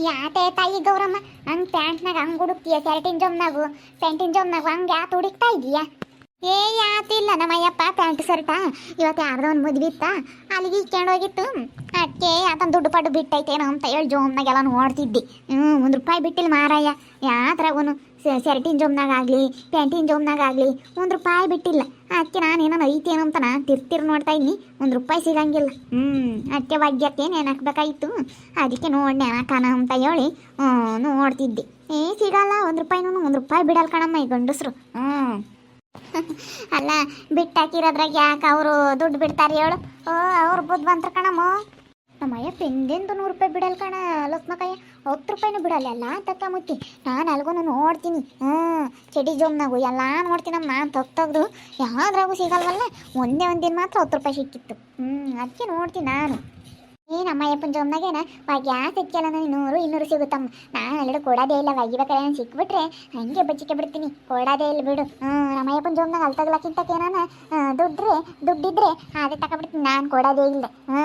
ಯಾತೆ ತಾಯಿ ಗೌರಮ್ಮ ಹಂಗ್ ಪ್ಯಾಂಟ್ನಾಗ ಹಂಗ್ ಹುಡುಕ್ತೀಯ ಶರ್ಟಿನ ಜೊಮ್ನಾಗು ಪ್ಯಾಂಟಿನ ಜೊಮ್ನಾಗು ಹಂಗೆ ಯಾತ ಹುಡುಕ್ತಾ ಇದೀಯ? ಏ ಯಾತಿಲ್ಲ ನಮ್ಮಯ್ಯಪ್ಪ ಪ್ಯಾಂಟ್ ಶರ್ಟ? ಇವತ್ತು ಯಾರ್ದೋ ಒಂದು ಮದ್ವೆ ಇತ್ತ? ಅಲ್ಲಿಗೆ ಇಕ್ಕೊಂಡೋಗಿತ್ತು ಅದಕ್ಕೆ ಯಾತನ ದುಡ್ಡು ಪಡ್ಡು ಬಿಟ್ಟೈತೇನೋ ಅಂತ ಹೇಳಿ ಜೋಮ್ನಾಗೆಲ್ಲ ನೋಡ್ತಿದ್ದಿ. ಹ್ಞೂ ಒಂದು ರೂಪಾಯಿ ಬಿಟ್ಟಿಲ್ಲ ಮಾರಾಯ ಯಾತ್ರಾಗೂನು ಶರ್ಟಿನ ಜೋಮ್ನಾಗ ಆಗಲಿ, ಪ್ಯಾಂಟಿನ ಜೋಮ್ನಾಗ ಆಗಲಿ, ಒಂದು ರೂಪಾಯಿ ಬಿಟ್ಟಿಲ್ಲ. ಅದಕ್ಕೆ ನಾನು ಏನೋ ಐತೇನೋ ಅಂತ ನಾನು ತಿರ್ತಿರ್ ನೋಡ್ತಾ ಇದ್ದೀನಿ ಒಂದು ರೂಪಾಯಿ ಸಿಗಂಗಿಲ್ಲ. ಹ್ಞೂ ಅದಕ್ಕೆ ಭಾಗ್ಯಕ್ಕೆ ನೆನಕ್ಬೇಕಾಗಿತ್ತು ಅದಕ್ಕೆ ನೋಡಿ ನೆನಕನ ಅಂತ ಹೇಳಿ ನೋಡ್ತಿದ್ದೆ. ಏ, ಸಿಗಲ್ಲ, ಒಂದು ರೂಪಾಯಿನೂ ಒಂದು ರೂಪಾಯಿ ಬಿಡಲ್ಲ ಕಣಮ್ಮ ಈ ಗಂಡಸ್ರು. ಹ್ಞೂ ಅಲ್ಲ ಬಿಟ್ಟಾಕಿರೋದ್ರಾಗ ಯಾಕೆ ಅವರು ದುಡ್ಡು ಬಿಡ್ತಾರೆ ಹೇಳು. ಓ, ಅವ್ರು ಬಂತ್ರ ಕಣಮ್ಮ. ನಮ್ಮಯ್ಯ ಪೆಂದೆಂದು ನೂರು ರೂಪಾಯಿ ಬಿಡಲ್ಲ ಕಣ, ಲಕ್ಷ್ಮಕಯ್ಯ. ಹತ್ತು ರೂಪಾಯಿನೂ ಬಿಡಲ್ಲ, ಎಲ್ಲ ತಕ್ಕ ನಾನು ಅಲ್ಗೂ ನೋಡ್ತೀನಿ. ಹ್ಞೂ ಚಡಿ ಜೋಮ್ನಾಗು ಎಲ್ಲ ನೋಡ್ತೀನಮ್ಮ ನಾನು ತಕ್ಕ ತೆಗ್ದು ಯಾವ್ದ್ರಾಗೂ ಸಿಗಲ್ವಲ್ಲ? ಒಂದೇ ಒಂದಿನ ದಿನ ಮಾತ್ರ ಹತ್ತು ರೂಪಾಯಿ ಸಿಕ್ಕಿತ್ತು. ಹ್ಞೂ ಅದಕ್ಕೆ ನೋಡ್ತೀನಿ ನಾನು. ಏ, ನಮ್ಮ ಅಯ್ಯಪ್ಪನ ಜೋಮ್ನಾಗೇನ ಗ್ಯಾಸ್ ಇಕ್ಕಲ್ಲ ನನಗೆ ನೂರು ಇನ್ನೂರು ಸಿಗುತ್ತಮ್ಮ. ನಾನು ಎಲ್ಲರೂ ಕೊಡೋದೇ ಇಲ್ಲ ಒಗಿಬೇಕಾದ್ರೆ ನಾನು ಸಿಕ್ಬಿಟ್ರೆ ಹಂಗೆ ಬಚ್ಚಿಕೆ ಬಿಡ್ತೀನಿ. ಕೊಡೋದೇ ಇಲ್ಲ ಬಿಡು. ಹ್ಞೂ ನಮ್ಮ ಅಯ್ಯಪ್ಪನ ಜೋಮ್ನಾಗ ಅಲ್ಲಿ ಏನಾನ ದುಡ್ಡ್ರೆ ದುಡ್ಡಿದ್ರೆ ಅದೇ ತಗೊಬಿಡ್ತೀನಿ ನಾನು ಕೊಡೋದೇ ಇಲ್ಲ. ಹ್ಞೂ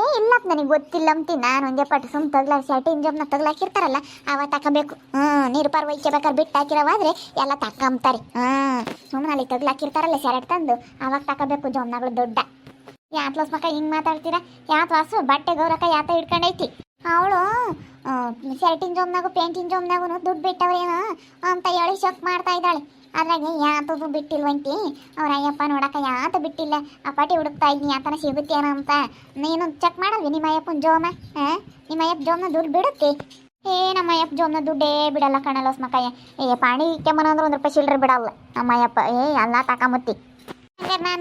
ಏ ಇಲ್ಲಪ್ಪ ನನಗೆ ಗೊತ್ತಿಲ್ಲ ಅಂತೀನಿ ನಾನು ಒಂದೇ ಪಟ್ಟು ಸುಮ್ಮನೆ ತಗ್ಲಾಕ ಶರ್ಟಿನ ಜೋಮ್ನ ತಗ್ಲಾಕಿರ್ತಾರಲ್ಲ, ಅವ ತಗೋಬೇಕು ಹ್ಞೂ ನೀರುಪಾರು ಒಯ್ಕೋಬೇಕಾದ್ರೆ ಬಿಟ್ಟು ಹಾಕಿರೋವಾದ್ರೆ ಎಲ್ಲ ತಕೊಂಬ್ತಾರೆ. ಹ್ಞೂ ಸುಮ್ಮನೆ ಅಲ್ಲಿ ತಗ್ಲಾಕಿರ್ತಾರಲ್ಲ, ಶರ್ಟ್ ತಂದು, ಅವಾಗ ತಗೋಬೇಕು ಜೋಮ್ನಾಗಳು ದೊಡ್ಡ. ಯಾತ್ಲಸ್ ಮಕ್ಕ ಹಿಂಗ್ ಮಾತಾಡ್ತೀರಾ? ಯಾತ್ ವಾಸು ಬಟ್ಟೆ ಗೌರಕ ಯಾತ ಹಿಡ್ಕೊಂಡೈತಿ? ಅವಳು ಶರ್ಟಿನ ಜೋಮ್ನಾಗು, ಪ್ಯಾಂಟಿನ ಜೋಮ್ನಾಗೂ ದುಡ್ಡು ಬಿಟ್ಟವ್ರೇನೋ ಅಂತ ಹೇಳಿ ಶಕ್ ಮಾಡ್ತಾ ಇದ್ದಾಳೆ. ಅದ್ರಾಗೆ ಯಾತದು ಬಿಟ್ಟಿಲ್ವಂತಿ? ಅವ್ರ ಅಯ್ಯಪ್ಪ ನೋಡಕ ಯಾತ ಬಿಟ್ಟಿಲ್ಲ. ಆ ಪಾಟಿ ಹುಡುಕ್ತಾ ಇದ್ನಿ ಯಾತನ ಸಿಗುತ್ತೇನೋ ಅಂತ. ನೀನು ಚೆಕ್ ಮಾಡಲ್ವಿ ನಿಮ್ಮ ಅಯ್ಯಪ್ಪನ ಜೋಮ ನಿಮ್ಮ ಅಯ್ಯಪ್ಪ ಜೋಮ್ನ ದುಡ್ಡು ಬಿಡುತ್ತೆ? ಏ, ನಮ್ಮ ಅಯ್ಯಪ್ಪ ಜೋಮ್ನ ದುಡ್ಡೇ ಬಿಡಲ್ಲ ಕಣಲ್ಲ ಮಕ್ಕಯ್ಯ ಏ, ಪಾಣಿ ಕೆಮ್ಮನ ಅಂದ್ರೆ ಒಂದು ರೂಪಾಯಿ ಚಿಲ್ಲರೆ ಬಿಡಲ್ಲ. ನಮ್ಮ ಅಯ್ಯಪ್ಪ, ಏ ಎಲ್ಲ ತಕೊಂಬತ್ತಿ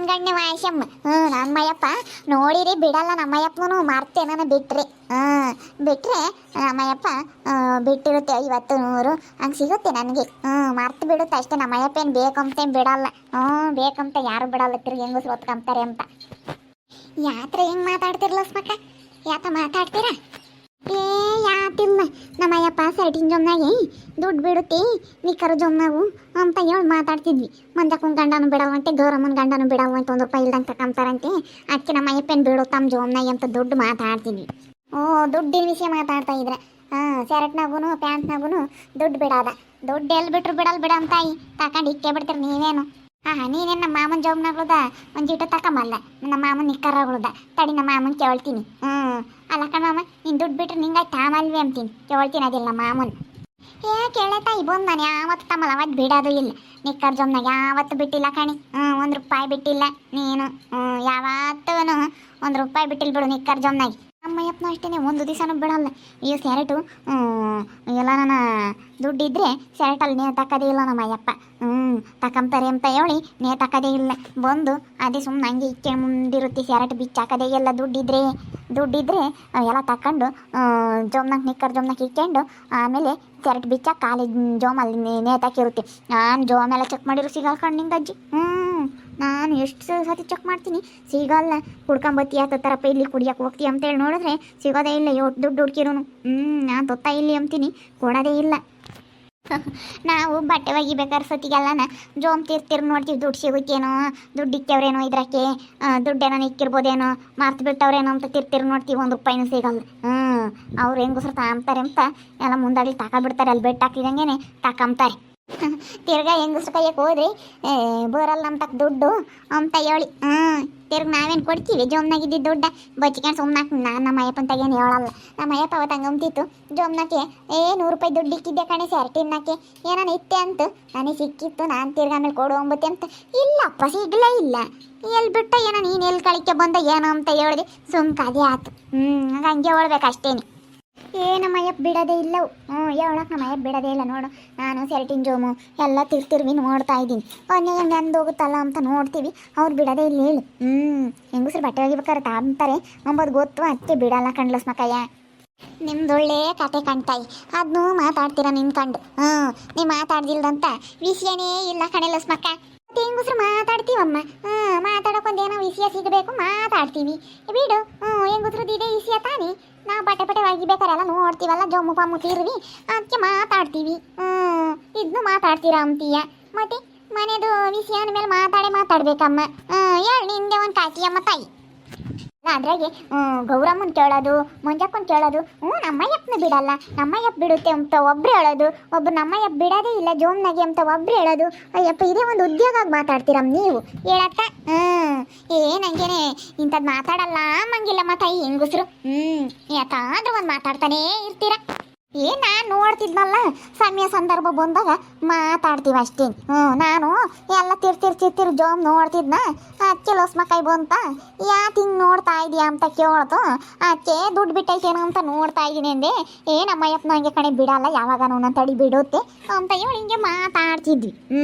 ಗಂಡ ವಾಯಸಮ್ಮ. ಹ್ಞೂ ನಮ್ಮಯ್ಯಪ್ಪ. ನೋಡಿರಿ, ಬಿಡಲ್ಲ ನಮ್ಮಯ್ಯಪ್ಪನು ಮಾರ್ತೆ ನಾನು ಬಿಟ್ರಿ. ಹಾಂ ಬಿಟ್ಟರೆ ನಮ್ಮಯ್ಯಪ್ಪ ಬಿಟ್ಟಿರುತ್ತೆ ಐವತ್ತು ನೂರು. ಹಂಗೆ ಸಿಗುತ್ತೆ ನನಗೆ. ಹ್ಞೂ ಮರ್ತು ಬಿಡುತ್ತೆ ಅಷ್ಟೇ. ನಮ್ಮಯ್ಯಪ್ಪ ಏನು ಬೇಕಂತ ಏನ್ ಬಿಡಲ್ಲ. ಹ್ಞೂ ಬೇಕಂತ ಯಾರು ಬಿಡಲ್ಲ. ತಿರ್ಗಿ ಹೆಂಗಸ್ರು ಹೊತ್ಕೊಂತಾರೆ ಅಂತ. ಯಾತ್ರ ಹೆಂಗೆ ಮಾತಾಡ್ತಿರ್ಲ ಮಕ್ಕ ಯಾತ ಮಾತಾಡ್ತೀರಾ? ಏ ಯಾತಿಲ್ಲ ನಮ್ಮಯ್ಯಪ್ಪ ಸೈಟಿನ ಜೊಮ್ನಾಗೆ, ದುಡ್ಡು ಬಿಡುತ್ತೆ ನಿಕ್ಕರು ಜೊಮ್ನಾವು ಅಂತ ಹೇಳಿ ಮಾತಾಡ್ತಿದ್ವಿ. ಮಂದಕ್ಕನ ಗಂಡನೂ ಬಿಡಲ್ವಂತೆ, ಗೌರಮ್ಮನ ಗಂಡನೂ ಬಿಡಲ್ವಂತೆ ಒಂದು ರೂಪಾಯಿ ಇಲ್ದಂಗೆ ತಕೊಂತಾರಂತೆ ಅದಕ್ಕೆ ನಮ್ಮ ಅಯ್ಯಪ್ಪನ ಬಿಡು, ತಮ್ಮ ಜೊಮ್ನಾಗೆ ಅಂತ ದುಡ್ಡು ಮಾತಾಡ್ತಿದ್ವಿ. ಓ, ದುಡ್ಡಿನ ವಿಷಯ ಮಾತಾಡ್ತಾ ಇದ್ರೆ. ಹಾಂ ಶರ್ಟ್ನಾಗೂ ಪ್ಯಾಂಟ್ನಾಗೂ ದುಡ್ಡು ಬಿಡೋದ. ದುಡ್ಡು ಎಲ್ಲಿ ಬಿಟ್ರು ಬಿಡಲ್ ಬಿಡ ಅಂತಾಯಿ. ತಗೊಂಡು ಇಕ್ಕೇ ಬಿಡ್ತೀರಿ ನೀವೇನು? ಹಾಂ ನೀನೇನು ನಮ್ಮ ಮಾಮನ ಜೋಬ್ನಾಗ್ಲದ ಒಂದು ಜೀಟ ತಕೊಂಬಲ್ಲ ನಮ್ಮ ಮಾಮನ ನಿಕ್ಕರಾಗ್ಲದ ತಡಿ, ನಮ್ಮ ಮಾಮನ್ ಕೇಳ್ತೀನಿ ಹ್ಞೂ ಅಲ್ಲ ಕಣ ಮಾಮ, ನೀನು ದುಡ್ಡು ಬಿಟ್ರೆ ನಿಂಗೆ ತಾಮಲ್ವಿ ಅಂತೀನಿ. ಕೇಳ್ತೀನಿ ಅದಿಲ್ಲ ನಮ್ಮ ಮಾಮನ್. ಏ ಕೇಳತ್ತಾ ಬಂದು ನಾನು ಯಾವತ್ತು ತಮ್ಮಲ್ಲ ಅವತ್ತು ಬಿಡೋದು ಇಲ್ಲ. ನಿಕ್ಕರ್ ಜೊಮ್ನಾಗ ಯಾವತ್ತು ಬಿಟ್ಟಿಲ್ಲ ಕಣಿ. ಹ್ಞೂ ಒಂದು ರೂಪಾಯಿ ಬಿಟ್ಟಿಲ್ಲ ನೀನು. ಹ್ಞೂ ಯಾವತ್ತೂ ಒಂದು ರೂಪಾಯಿ ಬಿಟ್ಟಿಲ್ಲ ಬಿಡು ನಿಕ್ಕರ್ ಜೊಮ್ನಾಗ ನಮ್ಮಯ್ಯಪ್ಪನ ಅಷ್ಟೇ ಒಂದು ದಿವಸನೂ ಬಿಡಲ್ಲ. ಈ ಸ್ಯಾರೆಟು ಎಲ್ಲ ನನ್ನ ದುಡ್ಡಿದ್ರೆ ಸ್ಯಾರೆಟಲ್ಲಿ ನೇ ತಕ್ಕದೇ ಇಲ್ಲ ನಮ್ಮ ಅಯ್ಯಪ್ಪ ಹ್ಞೂ ತಕೊಂತಾರೆ ಅಂತ ಹೇಳಿ ನೇ ತಕ್ಕದೇ ಇಲ್ಲ. ಬಂದು ಅದೇ ಸುಮ್ಮನೆ ಹಂಗೆ ಇಕ್ಕೆ ಮುಂದಿರುತ್ತೆ ಸ್ಯಾರೆಟ್ ಬಿಚ್ಚಾಕದೇ ಎಲ್ಲ ದುಡ್ಡಿದ್ರೆ. ದುಡ್ಡಿದ್ರೆ ಎಲ್ಲ ತಕೊಂಡು ಜೋಮ್ನಾಗ ನಿಕ್ಕರ್ ಜೋಮ್ನಾಗ ಇಕ್ಕೊಂಡು, ಆಮೇಲೆ ಸ್ಯಾರೆಟ್ ಬಿಚ್ಚ ಕಾಲೇಜ್ ಜೋಮಲ್ಲಿ ನೇತಾಕಿರುತ್ತೆ ನಾನು ಜೋಮೆಲ್ಲ ಚೆಕ್ ಮಾಡಿರು ಸಿಗಲ್ಕೊಂಡು ನಿಂದಜ್ಜಿ ಹ್ಞೂ ನಾನು ಎಷ್ಟು ಸತಿ ಚೆಕ್ ಮಾಡ್ತೀನಿ, ಸಿಗಲ್ಲ. ಕುಡ್ಕೊಂಬತ್ತೀಯ ಆತ ಥರಪ್ಪ ಇಲ್ಲಿ ಕುಡಿಯಕ್ಕೆ ಹೋಗ್ತೀಯ ಅಂತೇಳಿ ನೋಡಿದ್ರೆ ಸಿಗೋದೇ ಇಲ್ಲ. ಯೋಟ್ ದುಡ್ಡು ಹುಡ್ಕಿರೋನು. ಹ್ಞೂ ನಾನು ತೊತ್ತ ಇಲ್ಲಿ ಅಂತೀನಿ. ಕೊಡೋದೇ ಇಲ್ಲ. ನಾವು ಬಟ್ಟೆ ಒಗಿಬೇಕಾದ್ರೆ ಸತಿಗೆಲ್ಲನ ಜೋಮ್ ತೀರ್ತಿರ್ ನೋಡ್ತೀವಿ. ದುಡ್ಡು ಸಿಗುತ್ತೇನೋ, ದುಡ್ಡು ಇಕ್ಕವ್ರೇನೋ ಇದ್ರಕ್ಕೆ ದುಡ್ಡೇನೋ ಇಕ್ಕಿರ್ಬೋದೇನೋ, ಮಾರ್ತು ಬಿಟ್ಟವ್ರೇನೋ ಅಂತ ತಿರ್ತಿರ್ ನೋಡ್ತೀವಿ. ಒಂದು ರೂಪಾಯಿನೂ ಸಿಗಲ್ಲ. ಹ್ಞೂ ಅವ್ರು ಹೆಂಗಸ್ರು ತಾಂತಾರೆ ಅಂತ ಎಲ್ಲ ಮುಂದಾಗಲಿ ತಾಕಬಿಡ್ತಾರೆ ಅಲ್ಲಿ ಬೆಟ್ಟ ಹಾಕಿದಂಗೆ ತಕೊಂತಾರೆ ತಿರ್ಗಾ ಹೆಂಗಸ್ರ ಕೈಯಕ್ಕೆ ಹೋದ್ರಿ? ಬರಲ್ಲ ನಮ್ಮ ತಕ್ಕ ದುಡ್ಡು. ಅಂತ ಹೇಳಿ ಹ್ಞೂ ತಿರ್ಗಿ ನಾವೇನು ಕೊಡ್ತೀವಿ? ಜೋಮ್ನಾಗಿದ್ದ ದುಡ್ಡ. ಬಚ್ಕೊಂಡು ಸುಮ್ಮನಾಕ್ ನಾನು ನಮ್ಮ ಅಯ್ಯಪ್ಪನ ತಗೇನು ಹೇಳಲ್ಲ. ನಮ್ಮ ಅಯ್ಯಪ್ಪ ಅವತ್ತು ಉಮ್ತಿತ್ತು ಜೋಮ್ನಾಕೆ ಏ, ನೂರು ರೂಪಾಯಿ ದುಡ್ಡು ಇಕ್ಕಿದ್ದೆ ಕಣೆ ಸ್ಯಾರ್ಟಿನ್ನಕ್ಕೆ ಏನಾನ ಇತ್ತೆ? ಅಂತ. ನನಗೆ ಸಿಕ್ಕಿತ್ತು. ನಾನು ತಿರ್ಗಿ ಆಮೇಲೆ ಕೊಡು ಅಂಬತ್ತೆ ಅಂತ. ಇಲ್ಲಪ್ಪ ಸಿಗ್ಲೇ ಇಲ್ಲ. ಎಲ್ಲಿ ಬಿಟ್ಟ? ಏನೋ ನೀನು ಎಲ್ಲಿ ಕಳಿಕೆ ಬಂದ? ಏನೋ ಅಂತ ಹೇಳಿದೆ ಸುಮ್ಕ ಅದೇ ಆತು. ಹ್ಞೂ ಹಂಗೆ ಹೇಳ್ಬೇಕು ಅಷ್ಟೇನೆ. ಏ, ನಮ್ಮ ಅಯ್ಯಪ್ಪ ಬಿಡೋದೇ ಇಲ್ಲ ಅವು. ಹ್ಞೂ ನಮ್ಮ ಬಿಡೋದೇ ಇಲ್ಲ ನೋಡು. ನಾನು ಸೆಲ್ಟಿನ್ ಜೋಮು, ಎಲ್ಲ ತಿರ್ತಿರ್ವಿ ನೋಡ್ತಾ ಇದ್ದೀನಿ. ಅವನ್ನ ಹೆಂಗೆ ಹೋಗುತ್ತಲ್ಲ ಅಂತ ನೋಡ್ತೀವಿ. ಅವ್ರು ಬಿಡೋದೇ ಇಲ್ಲ, ಹೇಳಿ. ಹ್ಞೂ, ಹೆಂಗಸ್ರು ಬಟ್ಟೆ ಒಗಿಬೇಕಾರೆ ತಾಂತಾರೆ ಅಂಬೋದು ಗೊತ್ತು ಅದಕ್ಕೆ ಬಿಡಲ್ಲ ಕಣ್ಲಸ್ ಮಕ್ಕಯ್ಯ ನಿಮ್ದೊಳ್ಳೆ ಕತೆ ಕಾಣ್ತಾಯಿ. ಅದನ್ನು ಮಾತಾಡ್ತೀರ ನಿನ್ಕಂಡು ಹ್ಞೂ, ನೀವು ಮಾತಾಡ್ದಿಲ್ದಂತ ವಿಷಯನೇ ಇಲ್ಲ ಕಣೆಲಸ್ ಮಕ್ಕ. ಹೆಂಗಸ್ರು ಮಾತಾಡ್ತೀವಮ್ಮ? ಹ್ಞೂ ಮಾತಾಡೋಕೊಂದೇನೋ ವಿಷಯ ಸಿಗಬೇಕು, ಮಾತಾಡ್ತೀವಿ. ಬಿಡು, ಹ್ಞೂ ಹೆಂಗಸ್ರದ್ದು ಇದೆ ವಿಷಯ ತಾನೇ. ನಾವು ಬಟ್ಟೆ ಬಟ್ಟೆ ಒಗಿಬೇಕಾರೆಲ್ಲ ನೋಡ್ತೀವಲ್ಲ ಜಮ್ಮು ಪಮ್ಮು ತೀರ್ವಿ ಅದಕ್ಕೆ ಮಾತಾಡ್ತೀವಿ. ಹ್ಞೂ ಇದನ್ನು ಮಾತಾಡ್ತೀರಾ ಅಂತೀಯ? ಮತ್ತೆ ಮನೆದು ವಿಷಯ ಮೇಲೆ ಮಾತಾಡೇ ಮಾತಾಡ್ಬೇಕಮ್ಮ. ಹೇಳಿ ನಿಂದೆ ಒಂದು ಕಾಕಿಯಮ್ಮ ತಾಯಿ. ಅದ್ರಾಗೆ ಗೌರಮ್ಮನ್ ಕೇಳೋದು ಮಂಜಕ್ಕನ್ ಕೇಳೋದು ಹ್ಞೂ ನಮ್ಮಯ್ಯಪ್ಪನ ಬಿಡಲ್ಲ. ನಮ್ಮಯ್ಯಪ್ಪ ಬಿಡುತ್ತೆ ಅಂತ ಒಬ್ರು ಹೇಳೋದು, ಒಬ್ರು ನಮ್ಮಯ್ಯಪ್ಪ ಬಿಡೋದೇ ಇಲ್ಲ, ಜೋಮ್ನಾಗೆ ಅಂತ ಒಬ್ರು ಹೇಳೋದು. ಅಯ್ಯಪ್ಪ, ಇದೇ ಒಂದು ಉದ್ಯೋಗ ಮಾತಾಡ್ತೀರಮ್ಮ ನೀವು. ಹೇಳಕ್ಕ? ಹ್ಞೂ ಇಂಥದ್ದು ಮಾತಾಡಲ್ಲ ಮಂಗಿಲ್ಲ ಮತ್ತ ಹೆಂಗಸರು ಹ್ಮ್, ಯಾಕಾದ್ರೂ ಒಂದು ಮಾತಾಡ್ತಾನೇ ಇರ್ತೀರ? ಏ, ನಾನು ನೋಡ್ತಿದ್ನಲ್ಲ, ಸಮಯ ಸಂದರ್ಭ ಬಂದಾಗ ಮಾತಾಡ್ತೀವಿ ಅಷ್ಟೇ. ಹ್ಞೂ ನಾನು ಎಲ್ಲ ತಿರ್ತಿರ್ ತಿರ್ತಿರ್ ಜೋಮ್ ನೋಡ್ತಿದ್ನ. ಅಚ್ಚೆ ಲೋಸ್ಮಕಾಯಿ ಬಂತ. ಯಾಕೆ ಹಿಂಗೆ ನೋಡ್ತಾ ಇದೀಯಾ ಅಂತ ಕೇಳ್ತು. ಅಚ್ಚೆ ದುಡ್ಡು ಬಿಟ್ಟೈತೇನೋ ಅಂತ ನೋಡ್ತಾ ಇದ್ದೀನಿ ಅಂದೆ. ಏನಮ್ಮ ಯಪ್ಪ ನಂಗೆ ಕಣೆ, ಬಿಡಲ್ಲ ಯಾವಾಗ ನಾನು ತಡಿ ಬಿಡುತ್ತೆ ಅಂತ ಹೇಳಿ ಹಿಂಗೆ ಮಾತಾಡ್ತಿದ್ವಿ. ಹ್ಞೂ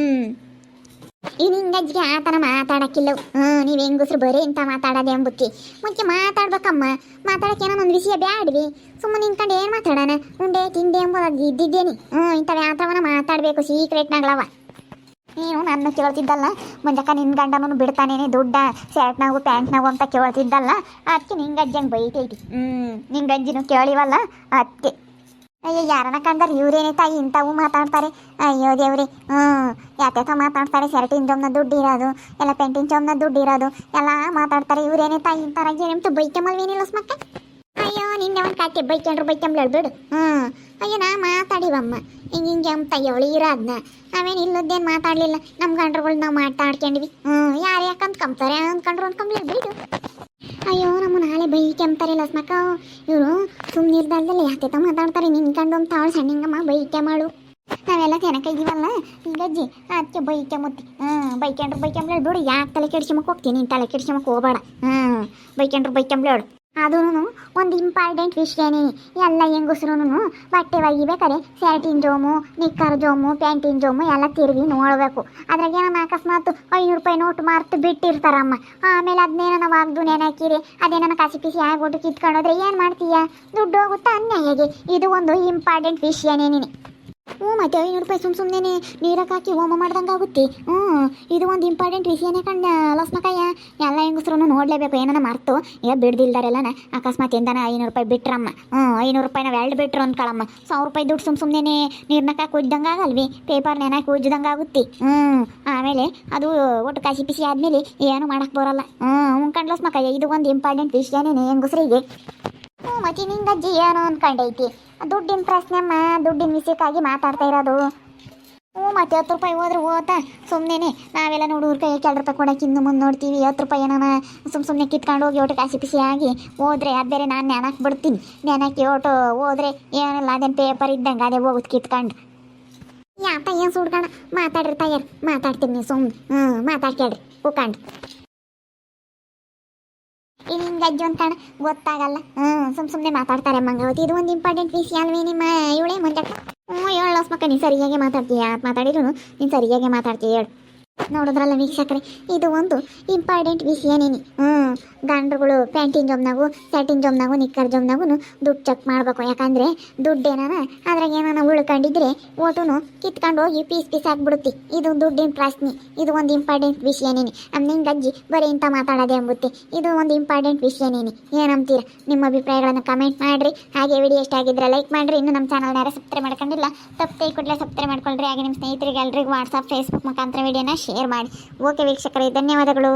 ಈ ನಿಂಗಜ್ಜಿಗೆ ಆತನ ಮಾತಾಡಕ್ಕಿಲ್ಲವು. ಹ್ಞೂ ನೀವು ಹೆಂಗಸ್ರು ಬರೀ ಇಂಥ ಮಾತಾಡೋದೆ ಅಂಬುತ್ತಿ ಮುಂಚೆ ಮಾತಾಡ್ಬೇಕಮ್ಮ. ಮಾತಾಡಕ್ಕೆ ಏನೋ ಒಂದು ವಿಷಯ ಬ್ಯಾಡ್ವಿ. ಸುಮ್ಮನೆ ನಿಂತ್ಕೊಂಡು ಏನು ಮಾತಾಡೋಣ? ಉಂಡೆ, ತಿಂಡೆ ಎಂಬುದು ಇದ್ದಿದ್ದೇನೆ. ಹ್ಞೂ ಇಂಥವು ಯಾತವನ ಮಾತಾಡಬೇಕು? ಸೀಕ್ರೆಟ್ನಾಗ್ಲವ ನೀನು ನನ್ನ ಕೇಳ್ತಿದ್ದಲ್ಲ? ಮುಂಜಾಕ ನಿನ್ನ ಗಂಡನೂ ಬಿಡ್ತಾನೇನೆ, ದುಡ್ಡ ಶರ್ಟ್ನಾಗು ಪ್ಯಾಂಟ್ನಾಗು ಅಂತ ಕೇಳ್ತಿದ್ದಲ್ಲ? ಅದಕ್ಕೆ ನಿಂಗಜ್ಜಂಗೆ ಬೈತೈತಿ. ಹ್ಞೂ ನಿಂಗಜ್ಜಿನೂ ಕೇಳಿವಲ್ಲ? ಅದಕ್ಕೆ ಅಯ್ಯೋ ಯಾರನ್ನ ಕಂಡಾರ ಇವ್ರೇನೇ ತಾಯಿ, ಇಂಥವು ಮಾತಾಡ್ತಾರೆ. ಅಯ್ಯೋ, ದೇವ್ರಿ, ಹ್ಞೂ ಯಾತ್ಯಾಕ ಮಾತಾಡ್ತಾರೆ. ಶರ್ಟಿನ ಜೊಮ್ನ ದುಡ್ಡು ಇರೋದು, ಎಲ್ಲ ಪೆಂಟಿನ್ ಜೋಮ್ನ ದುಡ್ಡು ಇರೋದು, ಎಲ್ಲ ಮಾತಾಡ್ತಾರೆ. ಇವ್ರೇನೇ ತಾಯಿ ಇಂತಾರಾಗಿ ಏನಂತ ಬೈಕೆಮಲ್ವೇನಿಲ್ಲ ಮಕ್ಕ ಅಯ್ಯೋ, ನಿನ್ನೆ ಒಂದು ಕಾಟಿ ಬೈಕೊಂಡ್ರು ಬೈಕೊಂಬ್ಳು ಬಿಡು. ಹ್ಞೂ. ಅಯ್ಯೋ, ನಾ ಮಾತಾಡಿವಮ್ಮ. ಹಿಂಗೆ ಹಿಂಗೆ ಅಂತ ಅವಳು ಇರೋದ್ನ. ನಾವೇನು ಇಲ್ಲದ್ದೇನು ಮಾತಾಡಲಿಲ್ಲ. ನಮ್ಮ ಗಂಡ್ರುಗಳು ನಾವು ಮಾತಾಡ್ಕೊಂಡ್ವಿ ಹ್ಞೂ, ಯಾರು ಯಾಕಂತ ಕಂಬ್ತಾರೆ ಅಂದ್ಕೊಂಡ್ರು ಅಂದ್ಕೊಂಬ್ಲಿ ಬಿಡು. ಅಯ್ಯೋ ನಮ್ಮ ನಾಳೆ ಬೈ ಕೆಮ್ತಾರೆ ಲಸ್ಮಕ್ಕ ಇವರು ಸುಮ್ಮನೆ ಇರ್ದಲ್ದಲ್ಲ ಯಾಕೆ ಮಾತಾಡ್ತಾರೆ ನಿನ್ಕಂಡು ಅಂತ ಅವಳು ಸಣ್ಣಿಂಗಮ್ಮ ಬೈಕೆ ಮಾಡು. ನಾವೆಲ್ಲ ಕೆನಕ ಇದೀವಲ್ಲ ಅಜ್ಜಿ ಅದಕ್ಕೆ ಬೈಕೆ ಮುತ್ತಿ. ಹ್ಞೂ ಬೈಕೊಂಡ್ರು ಬೈಕೆಂಬ್ಳು ಬಿಡು ಯಾಕೆ ತಲೆ ಕೆಡ್ಸ್ಮಕ್ಕೆ ಹೋಗ್ತೀನಿ ನೀನು ತಲೆ ಕೆಡ್ಸ್ಮಕ್ಕೆ ಹೋಗಬೇಡ. ಹ್ಞೂ ಬೈಕೊಂಡ್ರು ಬೈಕೆಂಬ್ಳು ಅದೂ ಒಂದು ಇಂಪಾರ್ಟೆಂಟ್ ವಿಷಯನೇ. ಎಲ್ಲ ಹೆಂಗಸ್ರು ಬಟ್ಟೆ ಒಗಿಬೇಕಾದ್ರೆ ಶರ್ಟಿನ ಜೋಮು ನಿಕ್ಕರ್ ಜೋಮು ಪ್ಯಾಂಟಿನ ಜೋಮು ಎಲ್ಲ ತಿರುಗಿ ನೋಡಬೇಕು. ಅದ್ರಾಗ ಏನೋ ಅಕಸ್ಮಾತ್ ಐನೂರು ರೂಪಾಯಿ ನೋಟ್ ಮಾರ್ತು ಬಿಟ್ಟಿರ್ತಾರಮ್ಮ. ಆಮೇಲೆ ಅದನ್ನೇನೋ ನಾವು ಆಗ್ದು ನೆನಕಿರಿ ಅದೇನೋ ಕಸಿ ಪಿಸಿ ಆಗ್ಬಿಟ್ಟು ಕಿತ್ಕೊಂಡೋದ್ರೆ ಏನು ಮಾಡ್ತೀಯ? ದುಡ್ಡು ಹೋಗುತ್ತಾ ಅನ್ಯಾಯಗೆ? ಇದು ಒಂದು ಇಂಪಾರ್ಟೆಂಟ್ ವಿಷಯನೇ ನೀನು. ಮತ್ತೆ ಐನೂರು ರೂಪಾಯಿ ಸುಮ್ ಸುಮ್ಮನೆ ನೀರಕ್ಕೆ ಹಾಕಿ ಹೋಮ ಮಾಡ್ದಂಗೆ ಆಗುತ್ತೆ. ಹ್ಞೂ ಇದು ಒಂದು ಇಂಪಾರ್ಟೆಂಟ್ ವಿಷಯನೇ ಕಣ್ಣ, ಲಸ್ನಕಾಯ. ಎಲ್ಲ ಹೆಂಗಸ್ರು ನೋಡಲೇಬೇಕು, ಏನನ ಮರ್ತು. ಈಗ ಬಿಡ್ದಿಲ್ದಾರೆಲ್ಲನ? ಅಕಸ್ಮಾತ್ ಎಂದನ ಐನೂರು ರೂಪಾಯಿ ಬಿಟ್ರಮ್ಮ. ಹ್ಞೂ ಐನೂರು ರೂಪಾಯಿ ನಾವು ಎರಡು ಬಿಟ್ರು ಅಂದ್ಕೊಳಮ್ಮ. ಸಾವಿರ ರೂಪಾಯಿ ದುಡ್ಡು ಸುಮ್ ಸುಮ್ಮನೆ ನೀರ್ನಕ್ಕೆ ಕುಜ್ದಂಗೆ ಆಗಲ್ವಿ? ಪೇಪರ್ ನೆನಕ್ಕೆ ಉಜ್ದಂಗೆ ಆಗುತ್ತೆ? ಹ್ಞೂ ಆಮೇಲೆ ಅದು ಒಟ್ಟು ಕಸಿ ಪಿಸಿ ಆದಮೇಲೆ ಏನು ಮಾಡಕ್ಕೆ ಬರಲ್ಲ. ಹ್ಞೂ ಉಂಕಂಡ್ ಲಸ್ಮಕಾಯ ಇದು ಒಂದು ಇಂಪಾರ್ಟೆಂಟ್ ವಿಷಯನೇ ಹೆಂಗಸ್ರಿಗೆ. ಹ್ಞೂ ನಿಂಗೆ ಅಜ್ಜಿ ಏನು ಅನ್ಕೊಂಡೈತಿ. ದುಡ್ಡಿನ ಪ್ರಶ್ನೆಮ್ಮ ದುಡ್ಡಿನ ವಿಷಯಕ್ಕಾಗಿ ಮಾತಾಡ್ತಾ ಇರೋದು. ಹ್ಞೂ ಮತ್ತೆ ಹತ್ತು ರೂಪಾಯಿ ಹೋದ್ರೆ ಹೋತ ಸುಮ್ಮನೆ ನಾವೆಲ್ಲ ನೋಡಿ ಊರ ಎರಡು ರೂಪಾಯಿ ಕೊಡೋಕೆ ಇನ್ನು ಮುಂದೆ ನೋಡ್ತೀವಿ. ಹತ್ತು ರೂಪಾಯಿ ಏನಾನ ಸುಮ್ಮ ಸುಮ್ಮನೆ ಕಿತ್ಕೊಂಡು ಹೋಗಿ ಒಟ್ಟು ಕಾಸಿ ಪಿಸಿ ಹೋದ್ರೆ ಅದು ಬೇರೆ ನಾನು ನೆನಕ್ಕೆ ಬಿಡ್ತೀನಿ. ನೆನಕ್ಕೆ ಒಟ್ಟು ಹೋದ್ರೆ ಏನಿಲ್ಲ, ಅದೇನು ಪೇಪರ್ ಇದ್ದಂಗೆ ಅದೇ ಹೋಗುತ್ತೆ ಕಿತ್ಕೊಂಡು. ಯಾತ ಏನು ಸುಡ್ಕಣ? ಮಾತಾಡ್ರಿ ತಯಾರು, ಮಾತಾಡ್ತೀನಿ ನೀವು ಸುಮ್ಮನೆ ಹ್ಞೂ, ಮಾತಾಡ್ಕೇಳ್ರಿ, ಉಕ್ಕಂಡು. ಅಜ್ಜು ಗೊತ್ತಾಗಲ್ಲ. ಹ್ಞೂ, ಸುಮ್ ಸುಮ್ಮನೆ ಮಾತಾಡ್ತಾರೆ ಮಂಗಾವತಿ ಇದು ಒಂದು ಇಂಪಾರ್ಟೆಂಟ್ ವಿಷಯ ಅಲ್ವೇ ನಿಮ್ಮ ಇವಳೇ ಮುಂಜಾಕ ಹ್ಞೂ, ಹೇಳು ಲಸ್ಮಕ್ಕ ನೀನು ಸರಿಯಾಗಿ ಮಾತಾಡ್ತೀಯ? ಮಾತಾಡಿದ್ರು ನೀನು ಸರಿಯಾಗಿ ಮಾತಾಡ್ತೀಯ? ಹೇಳು. ನೋಡಿದ್ರಲ್ಲ ವೀಕ್ಷಕರೇ, ಇದು ಒಂದು ಇಂಪಾರ್ಟೆಂಟ್ ವಿಷಯನೇನಿ ಹ್ಞೂ ಗಂಡ್ರುಗಳು ಪ್ಯಾಂಟಿನ ಜೊಮ್ನಾಗು ಸ್ಯಾಟಿನ್ ಜೊಮ್ನಾಗು ನಿಕ್ಕರ್ ಜೊಮ್ನಾಗೂ ದುಡ್ಡು ಚೆಕ್ ಮಾಡಬೇಕು. ಯಾಕಂದರೆ ದುಡ್ಡು ಏನಾನ ಅದ್ರಾಗ ಏನಾನ ಉಳ್ಕೊಂಡಿದ್ರೆ ಓಟುನು ಕಿತ್ಕೊಂಡು ಹೋಗಿ ಪೀಸ್ ಪೀಸ್ ಹಾಕ್ಬಿಡುತ್ತೆ ಇದು ದುಡ್ಡಿನ ಪ್ರಶ್ನೆ ಇದು ಒಂದು ಇಂಪಾರ್ಟೆಂಟ್ ವಿಷಯನೇನಿ ನಿಂಗೆ ಅಜ್ಜಿ ಬರೀ ಇಂಥ ಮಾತಾಡೋದೇ ಅಂಬುತ್ತೆ ಇದು ಒಂದು ಇಂಪಾರ್ಟೆಂಟ್ ವಿಷಯನೇನಿ ಏನಂತೀರಾ? ನಿಮ್ಮ ಅಭಿಪ್ರಾಯಗಳನ್ನು ಕಮೆಂಟ್ ಮಾಡಿರಿ. ಹಾಗೆ ವಿಡಿಯೋ ಇಷ್ಟ ಆಗಿದ್ರೆ ಲೈಕ್ ಮಾಡಿರಿ. ಇನ್ನು ನಮ್ಮ ಚಾನಲ್ನ ಯಾರು ಸಬ್ಸ್ಕ್ರೈಬ್ ಮಾಡ್ಕೊಂಡಿಲ್ಲ ತಪ್ಪು ಕೂಡಲೇ ಸಬ್ಸ್ಕ್ರೈಬ್ ಮಾಡ್ಕೊಳ್ರಿ. ಹಾಗೆ ನಿಮ್ಮ ಸ್ನೇಹಿತರಿಗೆ, ಎಲ್ರಿಗೂ ವಾಟ್ಸಪ್ ಫೇಸ್ಬುಕ್ ಮುಖಾಂತರ ವಿಡಿಯೋನ ಶೇರ್ ಮಾಡಿ. ಓಕೆ ವೀಕ್ಷಕರೇ ಧನ್ಯವಾದಗಳು.